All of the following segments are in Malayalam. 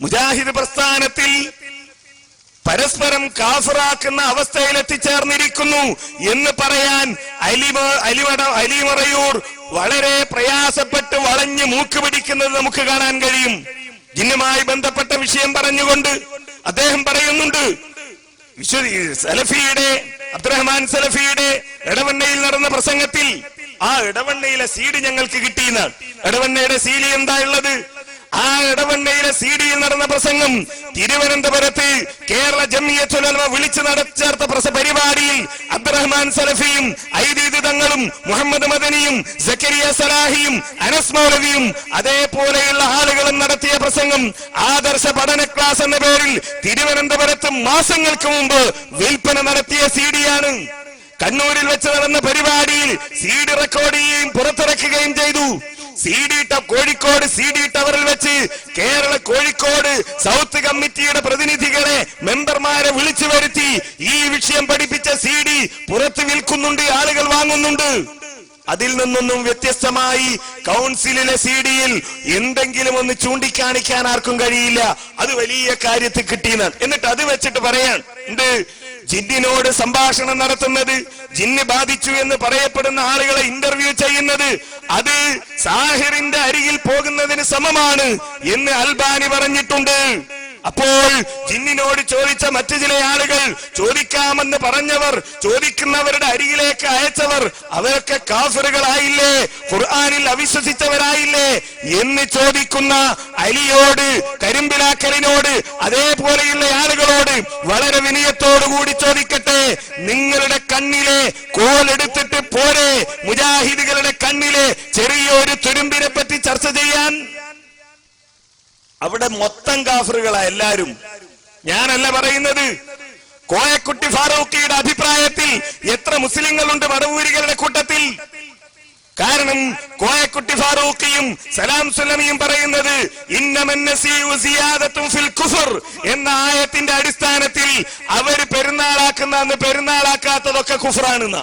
മുജാഹിദ് പ്രസ്ഥാനത്തിൽ പരസ്പരം കാഫറാക്കുന്ന അവസ്ഥയിൽ എത്തിച്ചേർന്നിരിക്കുന്നു എന്ന് പറയാൻ അലിമ അലിമട അലിമറയൂർ വളരെ പ്രയാസപ്പെട്ട് വളഞ്ഞ് മൂക്ക് പിടിക്കുന്നത് നമുക്ക് കാണാൻ കഴിയും. ജിന്നുമായി ബന്ധപ്പെട്ട വിഷയം പറഞ്ഞുകൊണ്ട് അദ്ദേഹം പറയുന്നുണ്ട് സലഫിയുടെ അബ്ദുറഹ്മാൻ സലഫിയുടെ ഇടവണ്ണയിൽ നടന്ന പ്രസംഗത്തിൽ ആ ഇടവണ്ണയിലെ സീഡ് ഞങ്ങൾക്ക് കിട്ടിയെന്നാണ് ഇടവണ്ണയുടെ സീലി എന്താ ഉള്ളത്? ആ ഇടവണ്ണയിലെ സി ഡിയിൽ നടന്ന പ്രസംഗം തിരുവനന്തപുരത്ത് കേരള ജമിയത്തുലമ വിളിച്ചു നടച്ചേർത്ത പ്രസ പരിപാടിയിൽ അബ്ദുറഹ്മാൻ സലഫിയും ഐദീദ് തങ്ങളും മുഹമ്മദ് മദനിയും സക്കരിയ സലാഹിയും അനസ് മൗലവിയും അതേപോലെയുള്ള ആളുകളും നടത്തിയ പ്രസംഗം ആദർശ പഠന ക്ലാസ് എന്ന പേരിൽ തിരുവനന്തപുരത്ത് മാസങ്ങൾക്ക് മുമ്പ് വിൽപ്പന നടത്തിയ സി ഡിയാണ് കണ്ണൂരിൽ വെച്ച് നടന്ന പരിപാടിയിൽ സി ഡി റെക്കോർഡ് ചെയ്യുകയും പുറത്തിറക്കുകയും ചെയ്തു. C D Kozhikode C D ടവറിൽ വെച്ച് കേരള കോഴിക്കോട് സൗത്ത് കമ്മിറ്റിയുടെ പ്രതിനിധികളെ മെമ്പർമാരെ വിളിച്ചു വരുത്തി ഈ വിഷയം പഠിപ്പിച്ച സി ഡി പുറത്ത് വിൽക്കുന്നുണ്ട് ആളുകൾ വാങ്ങുന്നുണ്ട്. അതിൽ നിന്നൊന്നും വ്യത്യസ്തമായി കൗൺസിലിലെ സി ഡിയിൽ എന്തെങ്കിലും ഒന്ന് ചൂണ്ടിക്കാണിക്കാൻ ആർക്കും കഴിയില്ല. അത് വലിയ കാര്യത്തിൽ കിട്ടിയെന്നാണ്. എന്നിട്ട് അത് വെച്ചിട്ട് പറയാൻ. എന്ത്? ജിന്നിനോട് സംഭാഷണം നടത്തുന്നത് ജിന്ന് ബാധിച്ചു എന്ന് പറയപ്പെടുന്ന ആളുകളെ ഇന്റർവ്യൂ ചെയ്യുന്നത് അത് സാഹിറിന്റെ അരികിൽ പോകുന്നതിന് സമമാണ് എന്ന് അൽബാനി പറഞ്ഞിട്ടുണ്ട്. അപ്പോൾ ജിന്നിനോട് ചോദിച്ച മറ്റു ചില ആളുകൾ ചോദിക്കാമെന്ന് പറഞ്ഞവർ ചോദിക്കുന്നവരുടെ അരികിലേക്ക് അയച്ചവർ അവരൊക്കെ കാഫറുകളായില്ലേ? ഖുർആാനിൽ അവിശ്വസിച്ചവരായില്ലേ? എന്ന് ചോദിക്കുന്ന അലിയോട് കരിമ്പിലാക്കലിനോട് അതേപോലെയുള്ള ആളുകളോട് വളരെ വിനയത്തോടുകൂടി ചോദിക്കട്ടെ. നിങ്ങളുടെ കണ്ണിലെ കോലെടുത്തിട്ട് പോരെ. മുജാഹിദുകളുടെ കണ്ണിലെ ചെറിയൊരു തുരുമ്പിനെ പറ്റി ചർച്ച ചെയ്യാൻ. അവിടെ മൊത്തം കാഫറുകളാ എല്ലാരും. ഞാനല്ല പറയുന്നത്. കോയക്കുട്ടി ഫാറൂഖിയുടെ അഭിപ്രായത്തിൽ എത്ര മുസ്ലിങ്ങളുണ്ട് മടവൂരികളുടെ കൂട്ടത്തിൽ. കാരണം കോയക്കുട്ടി ഫാറൂഖിയും സലാം സുലമിയും പറയുന്നത് ഫിൽ കുഫർ എന്ന ആയത്തിന്റെ അടിസ്ഥാനത്തിൽ അവർ പെരുന്നാളാക്കുന്ന അന്ന് പെരുന്നാളാക്കാത്തതൊക്കെ കുഫറാണെന്ന.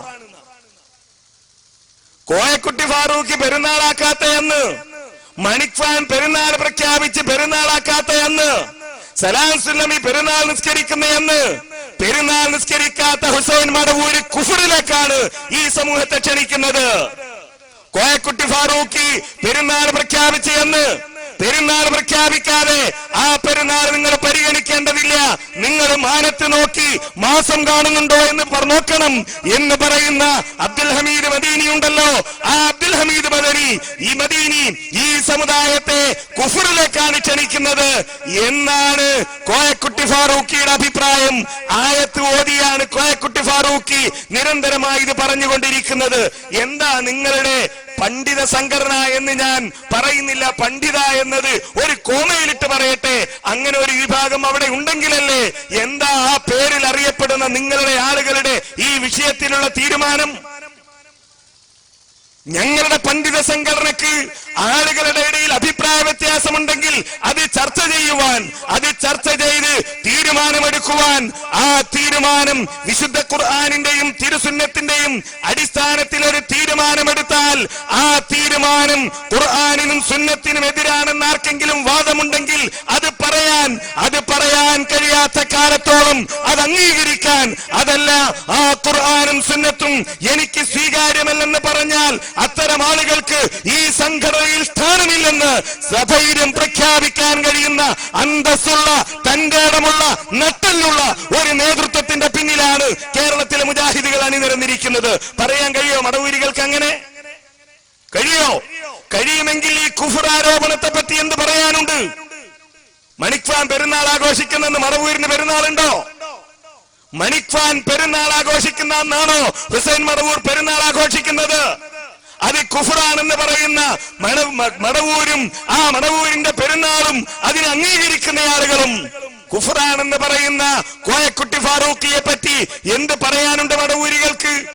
കോയക്കുട്ടി ഫാറൂഖി പെരുന്നാളാക്കാത്ത എന്ന് മണിക് ഖാൻ പെരുന്നാൾ പ്രഖ്യാപിച്ച് പെരുന്നാളാക്കാത്ത അന്ന് സലാം സുല്ലമി പെരുന്നാൾ നിസ്കരിക്കുന്ന അന്ന് പെരുന്നാൾ നിസ്കരിക്കാത്ത ഹുസൈൻ മടവൂര് കുഫറിലേക്കാണ് ഈ സമൂഹത്തെ ക്ഷണിക്കുന്നത്. കോയക്കുട്ടി ഫാറൂഖി പെരുന്നാൾ പ്രഖ്യാപിച്ചു എന്ന് പെരുന്നാൾ പ്രഖ്യാപിക്കാതെ ആ പെരുന്നാൾ നിങ്ങൾ പരിഗണിക്കേണ്ടതില്ല. നിങ്ങൾ മാനത്ത് നോക്കി മാസം കാണുന്നുണ്ടോ എന്ന് നോക്കണം എന്ന് പറയുന്ന അബ്ദുൽ ഹമീദ് മദീനി ഉണ്ടല്ലോ. ആ അബ്ദുൽ ഹമീദ് മദനി ഈ മദീനി ഈ സമുദായത്തെ കുഫറിലേക്കാണ് ക്ഷണിക്കുന്നത്. എന്നാണ് കോയക്കുട്ടി ഫാറൂഖിയുടെ അഭിപ്രായം. ആയത്ത് ഓതിയാണ് കോയക്കുട്ടി ഫാറൂഖി നിരന്തരമായി ഇത് പറഞ്ഞുകൊണ്ടിരിക്കുന്നത്. എന്താ നിങ്ങളുടെ പണ്ഡിത സംഘടന എന്ന് ഞാൻ പറയുന്നില്ല. പണ്ഡിത എന്നത് ഒരു കോമയിലിട്ട് പറയട്ടെ. അങ്ങനെ ഒരു വിഭാഗം അവിടെ ഉണ്ടെങ്കിലല്ലേ എന്താ ആ പേരിൽ അറിയപ്പെടുന്ന നിങ്ങളുടെ ആളുകളുടെ ഈ വിഷയത്തിലുള്ള തീരുമാനം? ഞങ്ങളുടെ പണ്ഡിത സംഘടനക്ക് ആളുകളുടെ ഇടയിൽ അഭിപ്രായ തീരുമാനമെടുക്കുവാൻ ആ തീരുമാനം വിശുദ്ധ ഖുർആാനിന്റെയും തിരുസുന്നത്തിന്റെയും അടിസ്ഥാനത്തിൽ ഒരു തീരുമാനമെടുത്താൽ ആ തീരുമാനം ഖുർആാനിനും സുന്നത്തിനും എതിരാണെന്ന് ആർക്കെങ്കിലും വാദമുണ്ടെങ്കിൽ അത് പറയാൻ അത് പറയാൻ കഴിയാത്ത കാലത്തോളം അത് അംഗീകരിക്കാൻ. അതല്ല ആ ഖുർആാനും സുന്നത്തും എനിക്ക് സ്വീകാര്യമല്ലെന്ന് പറഞ്ഞാൽ അത്തരം ആളുകൾക്ക് ഈ സംഘടനയിൽ സ്ഥാനമില്ലെന്ന് സധൈര്യം പ്രഖ്യാപിക്കാൻ കഴിയുന്ന അന്തസ്സുള്ള തന്റെ ഇടമുള്ള നട്ടലുള്ള ഒരു നേതൃത്വത്തിന്റെ പിന്നിലാണ് കേരളത്തിലെ മുജാഹിദുകൾ അണിനിരന്നിരിക്കുന്നത്. പറയാൻ കഴിയോ മടവൂരികൾക്ക് അങ്ങനെ? കഴിയോ? കഴിയുമെങ്കിൽ ഈ കുഫർ ആരോപണത്തെ പറ്റി എന്ത് പറയാനുണ്ട്? മണിക്വാൻ പെരുന്നാൾ ആഘോഷിക്കുന്നെന്ന് മടവൂരിന് പെരുന്നാളുണ്ടോ? മണിക്വാൻ പെരുന്നാൾ ആഘോഷിക്കുന്ന അന്നാണോ ഹുസൈൻ മടവൂർ പെരുന്നാൾ ആഘോഷിക്കുന്നത്? അത് കുഫറാണെന്ന് പറയുന്ന മടവൂരും ആ മടവൂരിന്റെ പെരുന്നാളും അതിനെ അംഗീകരിക്കുന്ന ആളുകളും കുഫറാണെന്ന് പറയുന്ന കോയക്കുട്ടി ഫാറൂഖിയെ പറ്റി എന്ത് പറയാനുണ്ട് മടവൂരികൾക്ക്?